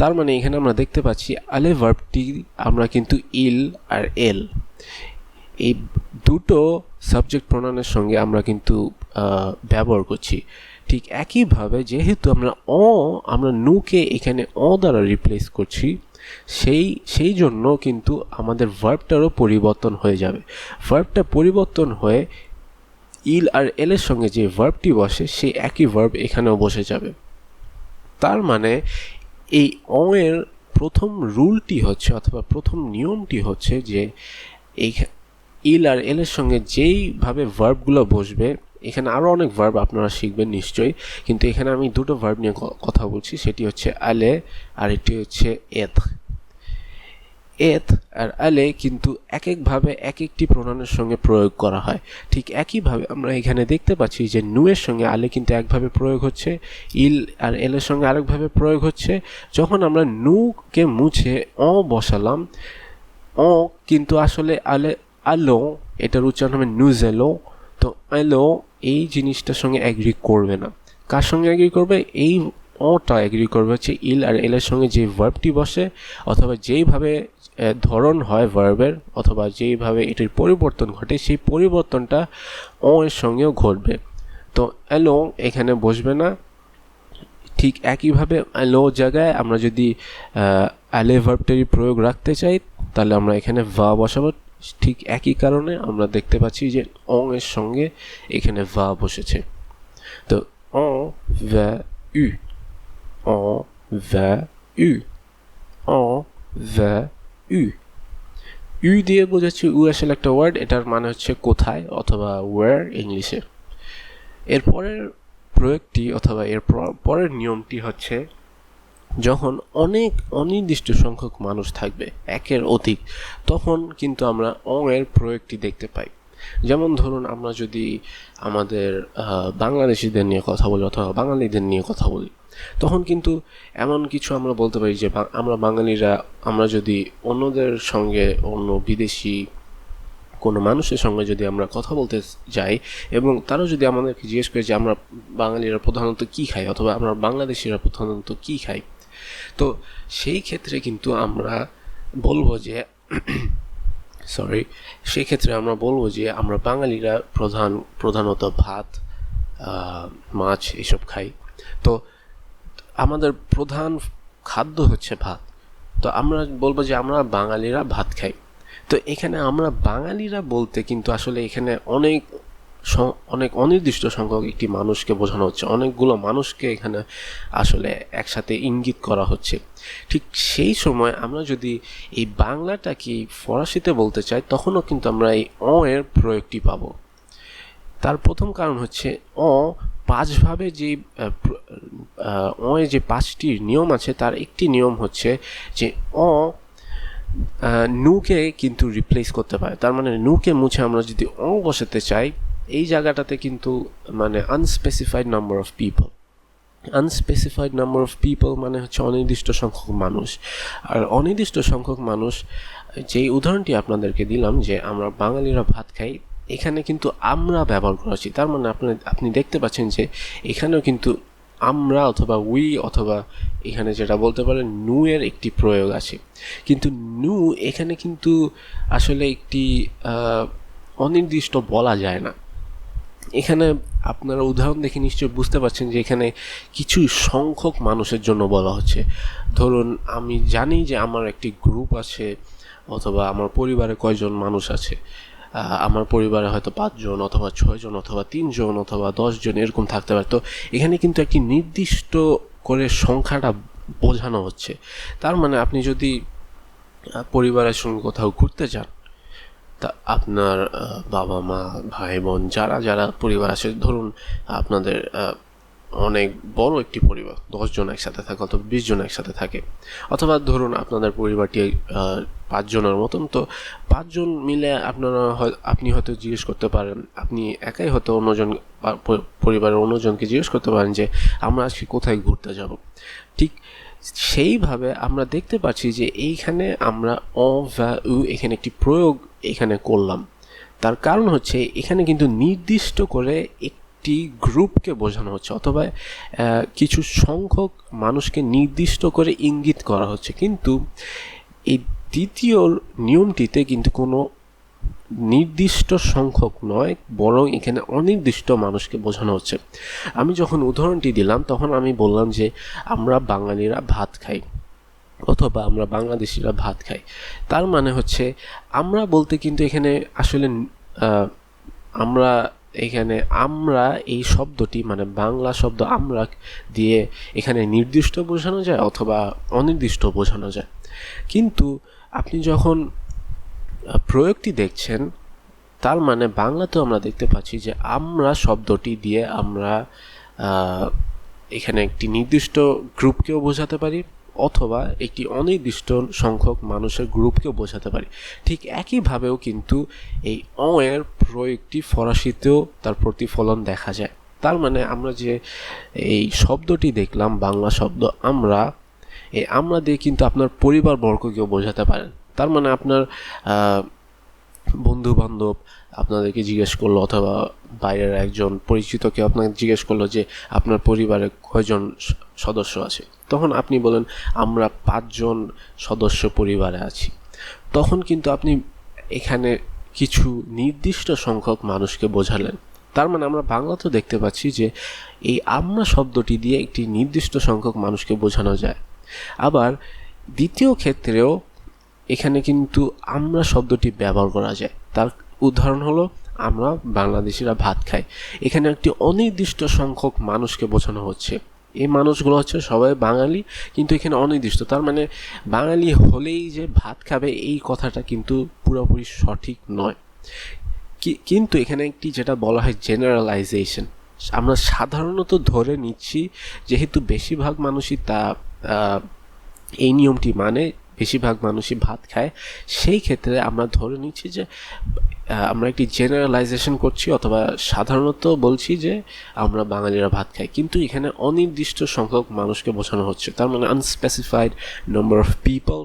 তার মানে এখানে আমরা দেখতে পাচ্ছি আলে ভার্বটি আমরা কিন্তু ইল আর এল। এই দুটো সাবজেক্ট প্রণয়নের সঙ্গে আমরা কিন্তু ব্যবহার করছি। ঠিক একইভাবে যেহেতু আমরা অ, আমরা নুকে এখানে অ দ্বারা রিপ্লেস করছি, সেই সেই জন্য কিন্তু আমাদের ভার্বটারও পরিবর্তন হয়ে যাবে। ভার্বটা পরিবর্তন হয়ে ইল আর এলের সঙ্গে যে ভার্বটি বসে, সেই একই ভার্ব এখানেও বসে যাবে। তার মানে এই অ এর প্রথম রুলটি হচ্ছে অথবা প্রথম নিয়মটি হচ্ছে যে এই ইল আর এলের সঙ্গে যেইভাবে ভার্বগুলো বসবে, এখানে আরও অনেক ভার্ব আপনারা শিখবেন নিশ্চয়ই, কিন্তু এখানে আমি দুটো ভার্ব নিয়ে কথা বলছি, সেটি হচ্ছে আলে আর এটি হচ্ছে এত এত আর আলে কিন্তু এক একভাবে এক একটি প্রণয়নের সঙ্গে প্রয়োগ করা হয়। ঠিক একইভাবে আমরা এখানে দেখতে পাচ্ছি যে নুয়ের সঙ্গে আলে কিন্তু একভাবে প্রয়োগ হচ্ছে, ইল আর এলের সঙ্গে আরেকভাবে প্রয়োগ হচ্ছে। যখন আমরা নুকে মুছে অ বসালাম, অ কিন্তু আসলে আলে, আলো, এটার উচ্চারণ হবে নুজেলো। তো আলো এই জিনিসটার সঙ্গে অ্যাগ্রি করবে না। কার সঙ্গে অ্যাগ্রি করবে? এই অটা অ্যাগ্রি করবে হচ্ছে ইল আর এলের সঙ্গে যে ভার্বটি বসে, অথবা যেইভাবে ধরন হয় ভার্বের অথবা যেইভাবে এটির পরিবর্তন ঘটে, সেই পরিবর্তনটা অ এর সঙ্গেও ঘটবে। তো অ্যালো এখানে বসবে না। ঠিক একইভাবে লো জায়গায় আমরা যদি অ্যালে ভার্বটারি প্রয়োগ রাখতে চাই, তাহলে আমরা এখানে ভা বসাবো। ঠিক একই কারণে আমরা দেখতে পাচ্ছি যে অং এর সঙ্গে এখানে ভা বসেছে। তো অ ভ্যা উ অ ভ্যা উ অ ভ্যা উ। ইউ দিয়ে বোঝাচ্ছি ইউ আসলে একটা ওয়ার্ড এটার মানে হচ্ছে কোথায় অথবা ওয়ার ইংলিশে। এরপরের প্রয়োগটি অথবা এর পরের নিয়মটি হচ্ছে যখন অনেক অনির্দিষ্ট সংখ্যক মানুষ থাকবে, একের অধিক, তখন কিন্তু আমরা অং এর প্রয়োগটি দেখতে পাই। যেমন ধরুন আমরা যদি আমাদের বাংলাদেশিদের নিয়ে কথা বলি অথবা বাঙালিদের নিয়ে কথা বলি। তখন কিন্তু এমন কিছু আমরা বলতে পারি যে আমরা বাঙালিরা, আমরা যদি অন্যদের সঙ্গে, অন্য বিদেশি কোনো মানুষের সঙ্গে যদি আমরা কথা বলতে যাই এবং তারা যদি আমাদেরকে জিজ্ঞেস করে যে আমরা বাঙালিরা প্রধানত কী খাই অথবা আমরা বাংলাদেশিরা প্রধানত কী খাই, তো সেই ক্ষেত্রে কিন্তু আমরা বলব যে সরি সেই ক্ষেত্রে আমরা বলব যে আমরা বাঙালিরা প্রধান, প্রধানত ভাত মাছ এসব খাই। তো আমাদের প্রধান খাদ্য হচ্ছে ভাত। তো আমরা বলব যে আমরা বাঙালিরা ভাত খাই। তো এখানে আমরা বাঙালিরা বলতে কিন্তু আসলে এখানে অনেক অনেক অনির্দিষ্ট সংখ্যক একটি মানুষকে বোঝানো হচ্ছে। অনেকগুলো মানুষকে এখানে আসলে একসাথে ইঙ্গিত করা হচ্ছে। ঠিক সেই সময় আমরা যদি এই বাংলাটা কি ফরাসিতে বলতে চাই, তখনও কিন্তু আমরা এই অ এর প্রয়োগটি পাবো। তার প্রথম কারণ হচ্ছে অ পাঁচভাবে যে আহ, প্র- আহ, অ এর যে পাঁচটি নিয়ম আছে তার একটি নিয়ম হচ্ছে যে অ নুকে কিন্তু রিপ্লেস করতে পারে। তার মানে নুকে মুছে আমরা যদি অ বসাতে চাই এই জায়গাটাতে কিন্তু মানে unspecified number of people unspecified number of people মানে হচ্ছে অনির্দিষ্ট সংখ্যক মানুষ। আর অনির্দিষ্ট সংখ্যক মানুষ যেই উদাহরণটি আপনাদেরকে দিলাম যে আমরা বাঙালিরা ভাত খাই এখানে কিন্তু আমরা ব্যবহার করা করেছি তার মানে আপনি আপনি দেখতে পাচ্ছেন যে এখানেও কিন্তু আমরা অথবা উই অথবা এখানে যেটা বলতে পারেন নু এর একটি প্রয়োগ আছে। কিন্তু নু এখানে কিন্তু আসলে একটি অনির্দিষ্ট বলা যায় না। এখানে আপনারা উদাহরণ দেখে নিশ্চয়ই বুঝতে পারছেন যে এখানে কিছু সংখ্যক মানুষের জন্য বলা হচ্ছে। ধরুন, আমি জানি যে আমার একটি গ্রুপ আছে, অথবা আমার পরিবারে কয়জন মানুষ আছে। আমার পরিবারে হয়তো পাঁচজন অথবা ছয়জন অথবা তিনজন অথবা দশজন এরকম থাকতে পারে তো এখানে কিন্তু একটি নির্দিষ্ট করে সংখ্যাটা বোঝানো হচ্ছে। তার মানে আপনি যদি পরিবারের সঙ্গে কোথাও ঘুরতে যান, তা আপনার বাবা মা ভাই বোন যারা যারা পরিবার আছে, ধরুন আপনাদের অনেক বড় একটি পরিবার, দশজন একসাথে থাকে অথবা বিশ জন একসাথে থাকে। অথবা ধরুন আপনাদের পরিবারটি পাঁচজনের মতন। তো পাঁচজন মিলে আপনারা আপনি হয়তো জিজ্ঞেস করতে পারেন, আপনি একাই হয়তো অন্যজন পরিবারের অন্যজনকে জিজ্ঞেস করতে পারেন যে, আমরা আজকে কোথায় ঘুরতে যাব? ঠিক সেইভাবে আমরা দেখতে পাচ্ছি যে, এইখানে আমরা অ ভ্যা এখানে একটি প্রয়োগ এখানে করলাম। তার কারণ হচ্ছে, এখানে কিন্তু নির্দিষ্ট করে একটি গ্রুপকে বোঝানো হচ্ছে অথবা কিছু সংখ্যক মানুষকে নির্দিষ্ট করে ইঙ্গিত করা হচ্ছে। কিন্তু এই দ্বিতীয় নিয়মটিতে কিন্তু কোনো নির্দিষ্ট সংখ্যক নয়, বরং এখানে অনির্দিষ্ট মানুষকে বোঝানো হচ্ছে। আমি যখন উদাহরণটি দিলাম, তখন আমি বললাম যে, আমরা বাঙালিরা ভাত খাই অথবা আমরা বাংলাদেশিরা ভাত খাই। তার মানে হচ্ছে, আমরা বলতে কিন্তু এখানে আসলে আমরা এখানে আমরা এই শব্দটি মানে বাংলা শব্দ আমরা দিয়ে এখানে নির্দিষ্ট বোঝানো যায় অথবা অনির্দিষ্ট বোঝানো যায়। কিন্তু আপনি যখন প্রয়োগটি দেখছেন, তার মানে বাংলাতেও আমরা দেখতে পাচ্ছি যে আমরা শব্দটি দিয়ে আমরা এখানে একটি নির্দিষ্ট গ্রুপকেও বোঝাতে পারি। অথবা একটি অনির্দিষ্ট সংখ্যক মানুষের গ্রুপকেও বোঝাতে পারি। ঠিক একইভাবেও কিন্তু এই অ এর প্রয়োগটি ফরাসিতেও তার প্রতিফলন দেখা যায়। তার মানে আমরা যে এই শব্দটি দেখলাম, বাংলা শব্দ আমরা, এই আমরা দিয়ে কিন্তু আপনার পরিবার বর্গকেও বোঝাতে পারেন। তার মানে আপনার বন্ধু বান্ধব আপনাদেরকে জিজ্ঞেস করল অথবা বাইরের একজন পরিচিত কেউ আপনাকে জিজ্ঞেস করল যে আপনার পরিবারে কয়জন সদস্য আছে। তখন আপনি বলেন, আমরা পাঁচজন সদস্য পরিবারে আছি। তখন কিন্তু আপনি এখানে কিছু নির্দিষ্ট সংখ্যক মানুষকে বোঝালেন। তার মানে আমরা বাংলাতেও দেখতে পাচ্ছি যে এই আমরা শব্দটি দিয়ে একটি নির্দিষ্ট সংখ্যক মানুষকে বোঝানো যায়। আবার দ্বিতীয় ক্ষেত্রেও এখানে কিন্তু আমরা শব্দটি ব্যবহার করা যায়। তার উদাহরণ হলো আমরা বাংলাদেশিরা ভাত খাই। এখানে একটি অনির্দিষ্ট সংখ্যক মানুষকে বোঝানো হচ্ছে। এই মানুষগুলো হচ্ছে সবাই বাঙালি, কিন্তু এখানে অনির্দিষ্ট। তার মানে বাঙালি হলেই যে ভাত খাবে, এই কথাটা কিন্তু পুরোপুরি সঠিক নয়। কিন্তু এখানে একটি যেটা বলা হয় জেনারেলাইজেশন আমরা সাধারণত ধরে নিচ্ছি, যেহেতু বেশিরভাগ মানুষই তা এই নিয়মটি মানে বেশিরভাগ মানুষই ভাত খায়, সেই ক্ষেত্রে আমরা ধরে নিচ্ছি যে আমরা একটি জেনারেলাইজেশন করছি অথবা সাধারণত বলছি যে আমরা বাঙালিরা ভাত খাই। কিন্তু এখানে অনির্দিষ্ট সংখ্যক মানুষকে বোঝানো হচ্ছে। তার মানে আনস্পেসিফাইড নম্বর অফ পিপল